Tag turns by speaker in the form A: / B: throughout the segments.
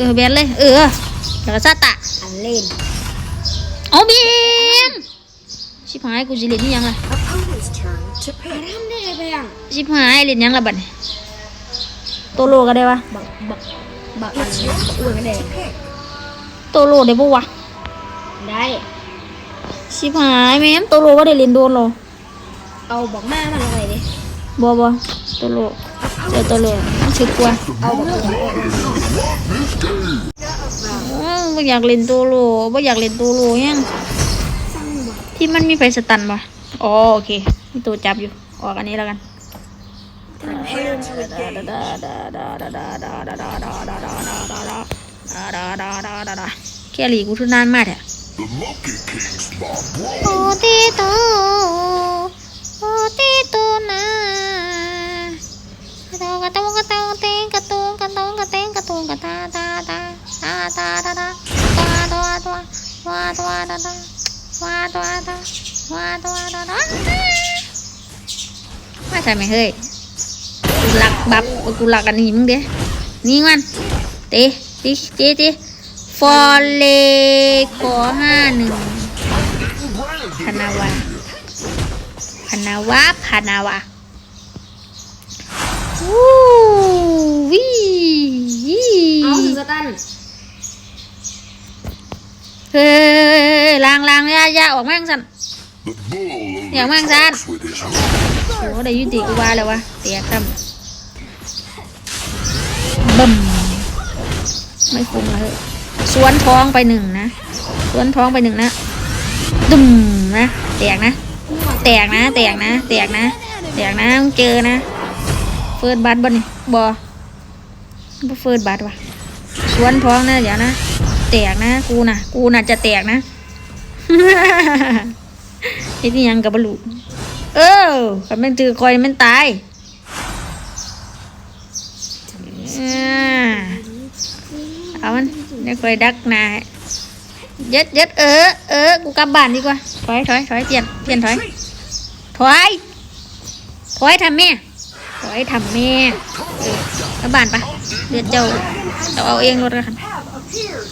A: เออแบนเลย เออแล้วก็ซาตะ
B: อันเล่น
A: เอาบีมชิบหายกูสิเล่นนี่ยังล่ะ
B: ทำได้ไงไปยัง
A: ชิบหายเล่นยังล่ะบัดโตโลก็ได้วะ
B: บักบักบักอันนี้บักอ้วนไม่ได้
A: โตโลได้ปะวะ
B: ได้
A: ชิบหายแม่มโตโลก็ได้เล่นโดนหรอ
B: เอาบักแม่มันอะไรดิ
A: บ่บ่โตโลเจอโตโลมันฉึกกว่า
B: เอาบักอ้วน
A: อ้าว บ่อยากเล่นโตโลบ่อยากเล่นโตโลยัง
B: สั่ง
A: ที่มันมีไฟสตันป่ะอ๋อโอเคมีตัวจับอยู่ออกอันนี้แล้วกันแค่หลีกูทุนนานมากแท้
C: The Monkey King's my bro.
A: โอติโตโอติโตนะก ดวาดาดวาดวาดาวาดวาดาดาว่าทำไมเฮ้ยกูหลักบับกูหลักอันนี้มึงเด้นี่มันเตะติเจติฟอลเลขอห้าหนึ่งพนาวาพนาวาพนาวาวู้วี่
B: เอาถึงกระตัน
A: เฮ้ยลางลางยายาออกมาจังสัน
C: The bull only
A: Yeah, mang ra.
C: talks with his heart.
A: โอ้ได้ยุติกูว่าแล้ววะเตียคำบึมไม่คุ้มเลยสวนท้องไปหนึ่งนะสวนท้องไปหนึ่งนะดุมนะแตกนะแตกนะ แตกนะแตกนะแตกนะมึงเจอนะ เฟิร์สบัตบ่นี่บอบ่เฟิร์สบัตวะสวนท้องนะเดี๋ยวนะ แตกนะ กูนะกูน่ะจะแตกนะเฮ็ดยังกับบลูเออคันแม่นถือคอยแม่นตายเอามันเดี๋ยคอยดักนายัดยัดเออเออกูกลับบ้านดีกว่าถอยถอยถอยเปลี่ยนเปลี่ยนถอยถอยถอยทำแม่ถอยทำแม่กลับบ้านไป เดี๋ยวเจ้าเจ้าเอาเองรถกัน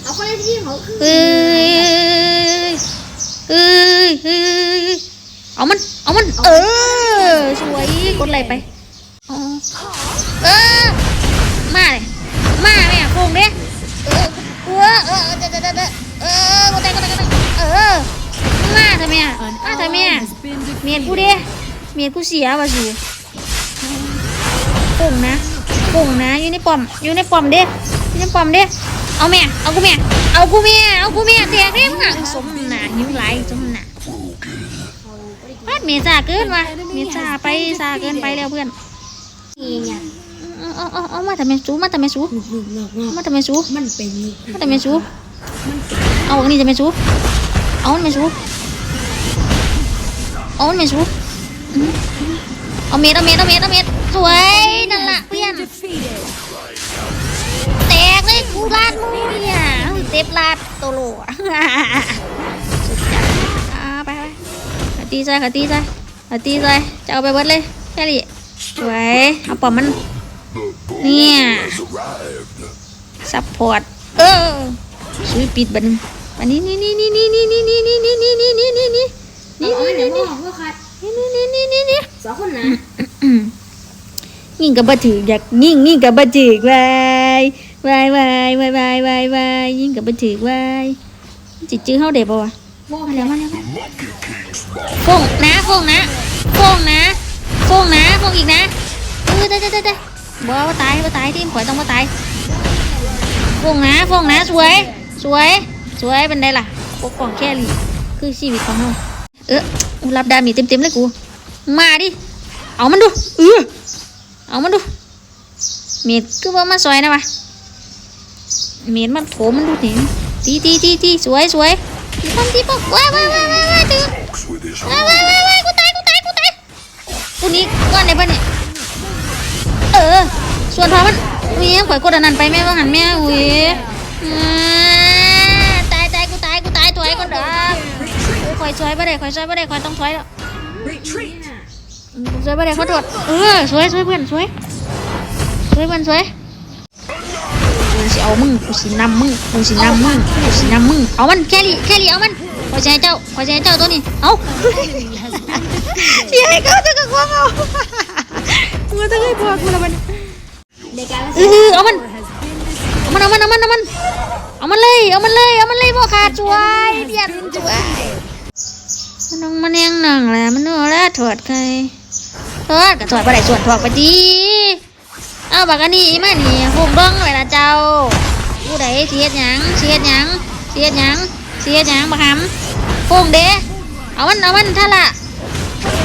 B: เอาคนที่เขา
A: เอ้ยเฮ้ยเอ้ยเอามัน เอามัน เออสวยกดไหลไปเออมาเลยมาแม่โคงเด้เออเออเออเออเออเออกูแต่กูแต่เออมาทำไม่มาทำไม่เมียนผู้เด้เมียนผู้เสียวะสิโคงนะ โค้งนะอยู่ในป้อมอยู่ในป้อมเด้อยู่ในป้อมเด้เอาแม่เอากูแม่เอากูแม่เอากูแม่แตกเด้มึงอะสมหนาหิวไหลสมหนาพลาดเมซ่าเกินว่ะเมซ่าไปซ่าเกินไปแล้วเพื่อน
B: นี่ไง
A: เอาเอาเอาเอามาทำไมสูมาทำไมสู
B: งุกงุกงุกงุก
A: มาทำไมสู
B: มันเป็นงุก
A: มาทำไมสูเอาอันนี้ทำไมสูเอาอันไหมสูเอาอันไหมสูอืมเอาเม็ดเอาเม็ดเอาเม็ดเอาเม็ดส วยนั่นละเพื่อนแตกเลยกูลาดมือเนี่ยเต็บลาดโตโลอะสุดจัดอ่าไปไปขตีใจขตีใจขตีใจจะเอาไปเบิดเลยแค่นี้สวยเอาปอมมันเนี่ยซัพพอร์ตเออช่วยปิดบัดนึงบัดนี้นี่นี่นี่นี่นี่นี่นี่นี่นี่นี่นี่นี่นี่นี่
B: เอาเอาไหนพ่อเพื่อคัด
A: นี่นี่นี่นี่นี่
B: สองคนนะ
A: ยิงกับบะถืออยากยิงยิงกับบะถือวายวายวายวายวายวายวายยิงกับบะถือวายจิตจื้อเฮาเด็บวะ
B: พ่อ
A: มาแล้วมาแล้ว
C: The Monkey King's my
A: ฟงนะฟงนะฟงนะฟงนะฟงอีกนะเออตายตายตายตายบ่ว่าตายบ่ตายทีมข่อยต้องบ่ตายฟงนะฟงนะสวย สวย สวยเป็นไดล่ะปกป้องแค่ลีคือชีวิตของเราเออกูรับดามีเต็มๆเลยกู มาดิ เอามันดูเออ เอามันดูเมียดคือว่ามาซอยนะวะเมียดมันโถมันดูนี่ตีตีตีตีสวยสวยตีป้อมตีป้อมว้ายว้ายว้ายว้ายว้ายตื้อ
C: talks with his
A: ว้ายว้ายว้ายว้ายกูตายกูตายกูตายกูนี้ก่อนได้ปะเนี่ยเออ ส่วนทอมันอุ้ยข่อยกดอันนั้นไปแม่ว่าหันแม่อุ้ยตายตายกูตายกูตายถอยก่อนเด้อเออข่อยช่วยบ่ได้ข่อยช่วยบ่ได้ข่อยต้องถอยแล้ว สวยไปเลยขอโทษเออสวยสวยเพื่อนสวยสวยเพื่อนสวยสิเอามึงกูสินำมึงกูสินำมึงกูสินำมึงเอามันแครี่แครี่เอามันขอใจเจ้าขอใจเจ้าตัวนี้เอาเสียให้เขาจะกับความเอากูจะให้พอกูละมันเออเอามันเอามันเอามันเอามันเอามันเอามันเลยเอามันเลยเอามันเลยพ่อขาดช่วยเดียนช่วยมันน้องมันยังหนังแหละมันนัวแล้วถอดใคร ถอดก็ถอดไปไหนส่วนถอดไปดีเอาบักอันนี้มานี่ฟุกบ้องเลยละเจ้าผู้ใดเสียดหยังเสียดหยังเสียดหยังเสียดหยังบักหำฟุกเด้เอามันเอามันท่าละ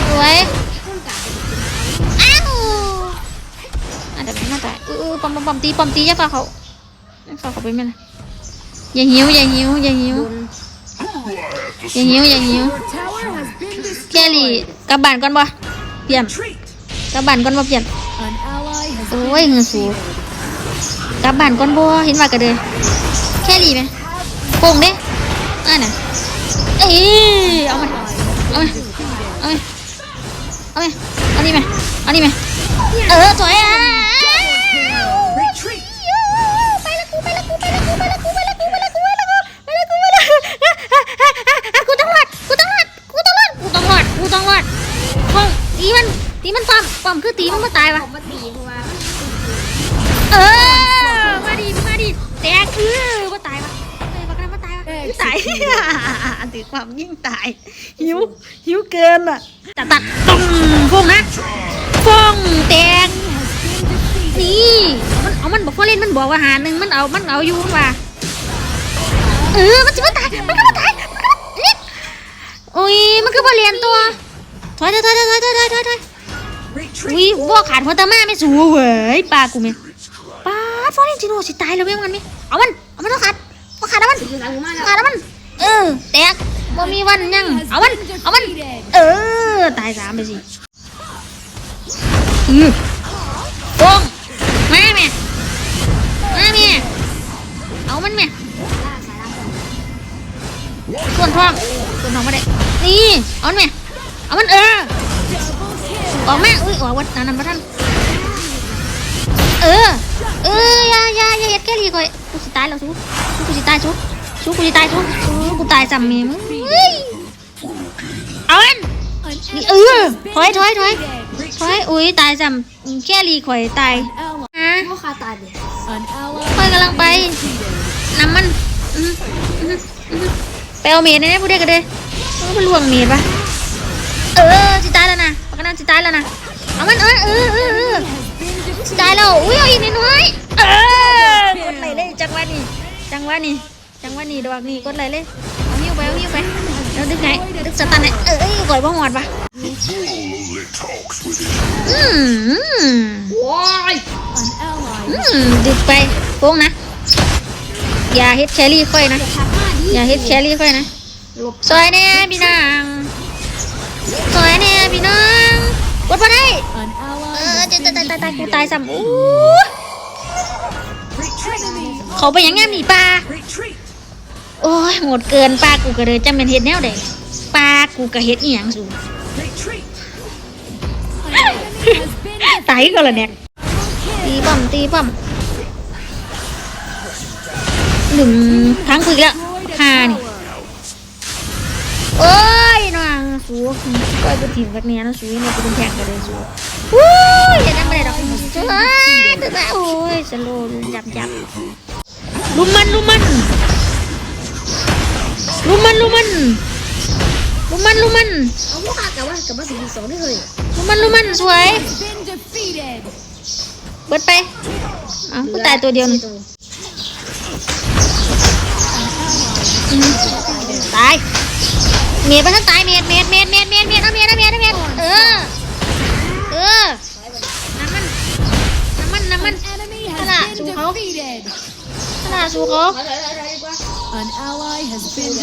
A: สวยอ้าวอาจจะไม่น่าตายเออเออปอมปอมปอมตีปอมตีอย่าฝ่าเขาอย่าฝ่าเขาไปไม่ละอย่าหิวอย่าหิวอย่าหิว
C: Who do I have to
A: อย่าหิวอย่าหิว
D: Tower has been
A: แครี่กลับบ้านก่อนบ่ เปลี่ยนกลับบ้านก่อนบ่เปลี่ยนโอ้ยเงินสูกลับบ้านก่อนบ่เห็นว่ากันเดยแค่รีไหมโป่งเด้อ่าน่ะเอ้ยเอามาเอามาเอามาเอามาเอานี่มาเอานี่มาเออสวยอะ คือตีมันมาตายวะ
B: ผมมาตีเพราะว่า
A: เออมาดิมาดิแตกคือมาตายวะเอ้ยบักนั้นมาตายวะยิ่งตายถือความยิ่งตายหิวหิวเกินอะตัดตัดตุ้มฟงนะฟงแตกนี่มันเอามันบอกว่าเล่นมันบอกว่าหาหนึ่งมันเอามันเอาอยู่ว่ะเออมันจะมาตายมันก็มาตายมันก็มานี่โอ้ยมันก็มาเรียนตัวถอยถอยถอยถอยถอยถอยถอย วิวัวขาดหัวตามาไม่สูเว้ยปลากูเมีปลาฟอเรนจิโนสิตายแล้วเว้ยมันมีเอามันเอามันเอาขาดเอาขาดเอามัน
B: คือสามหัวมาแล้ว
A: ขาดเอามันเออแตกบ่มีวันยังเอามันเอามันเออตายสามไปสิอือโป่งมาแม่มาแม่เอามันแม่
B: ส่
A: วนทองส่วนทองมาได้นี่เอามันแม่เอามันเออ ออกมาอุ้ยออกวัดนั้นนั่นประทันเออ เอออย่าอย่าอย่าเฮ็ดแค่นี้ก่อยกูสิตายแล้วสู้สู้กูสิตายสู้สู้กูสิตายสู้สู้กูตายซ้ำแม่มึงเฮ้ยเอาอันนี่เออถอยถอยถอยถอยอุ้ยตายซ้ำแค่รีข่อยตายฮะ
B: พ่อคาตายเลย
D: An ally
A: ข่อยกำลังไปน้ำมันอื้ออื้ออื้อไปเอาเมดนะผู้เด็กกันเลยเออมันลวงเมดปะเออสิตายแล้วนะ มันสิตายแล้วนะเอามันเออเออเออตายแล้วอุ้ยเอาอีกนิดน่อยเออกดไหลเลยจังหวะนี้จังหวะนี้จังหวะนี้ดอกนี้กดไหลเลยเอาหิ้วไปเอาหิ้วไปแล้วดึงไงดึงสตันไหนเอ้ยก่อยบ่หอดปะอืม
B: ว้าย
A: อืมดึกไปโป้งนะอย่าเฮ็ดแครี่ค่อยนะ
B: ทำหน้าดี
A: อย่าเฮ็ดแครี่ค่อยนะ
B: หลบ
A: ซอยแน่พี่นางซอยแน่พี่น้อง กดพอได้
D: an
A: เอ
D: ally
A: อตายตายตายตายกูตายซ้ำอู้
D: retreat
A: เขาไปหยังงามหนีปลา
D: retreat
A: โอ้ยโหดเกินปลากูก็เลยจำเป็นเฮ็ดแนวใดปลากูก็เฮ็ดอีหยังสู
D: retreat
A: ตายก็ละเนี่ยตีป้อมตีป้อมหนึ่งครั้งคุยแล้วห้านี่ สูก็กูทีมกันเนี้ยนะสูเนี่ยกูเป็นแข่งกันเลยสูวู้ยอย่าดังไปเลยดอกสูเฮ้ยตื่นมาโอ้ยสโลว์จับจับลุมมันลุมมันลุมมันลุมมันลุมมันลุมมัน
B: เอาพ่ากับว่ากับว่าสี่สองได้เลย
A: ลุมมันลุมมันสวยเบิดไปอ้ากูตายตัวเดียวนึงตาย เมียดไปทั้งตายเมียเมียเมียเมียเมียเมียดเอาเมียดเอาเมียดเอาเมียเออ เออ น้ำมัน น้ำมัน น้ำมัน
D: enemy
A: Ala,
D: has been
A: sukaw.
D: defeated
A: ขนาดสูเขา
B: ถอยถอยถอยถอยดีกว่า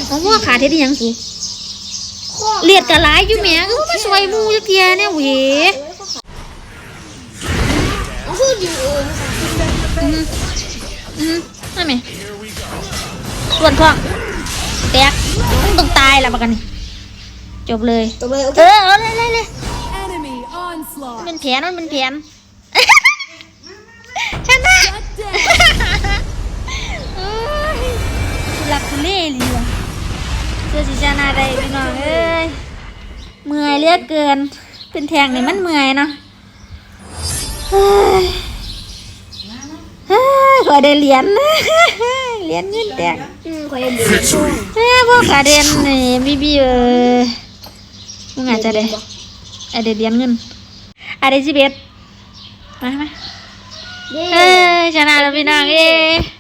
A: เขาว่าขาเท็ดยังสูเลียดกะหลายอยู่แหม่ก็มาสวยมูจักเทียเนี่ยเว้ย
B: เอาพูดอยู่อื
A: มอืมนั่นไหมส่วนท้องแตกต้องตายแล้วประกันนี่ จบเลย
B: ตัวเลยโอเค
A: เออเอาเลยเลยเลย
D: enemy
A: มัน
D: onslaught
A: เป็นแผนมันเป็นแผนชนะ
D: Shut down
A: ลักทุเลเหลียเพื่อสิชนะได้พี่น้องเอ้ยเมื่อยเหลือเกิน เป็นแทงนี่มันเมื่อยเนาะเฮ้ยเฮ้ยขอได้เหรียญเหรียญเงินแตก
B: อืมคอยเดือด
C: Victory.
A: เฮ้ยพวกกระเด็นนี่บีบีเออ มึงอาจจะได้อาจจะเหรียญเงินอาจจะสิบเอ็ดมามา
B: เย้
A: เอ้ยชนะแล้วพี่น้องเอ้ย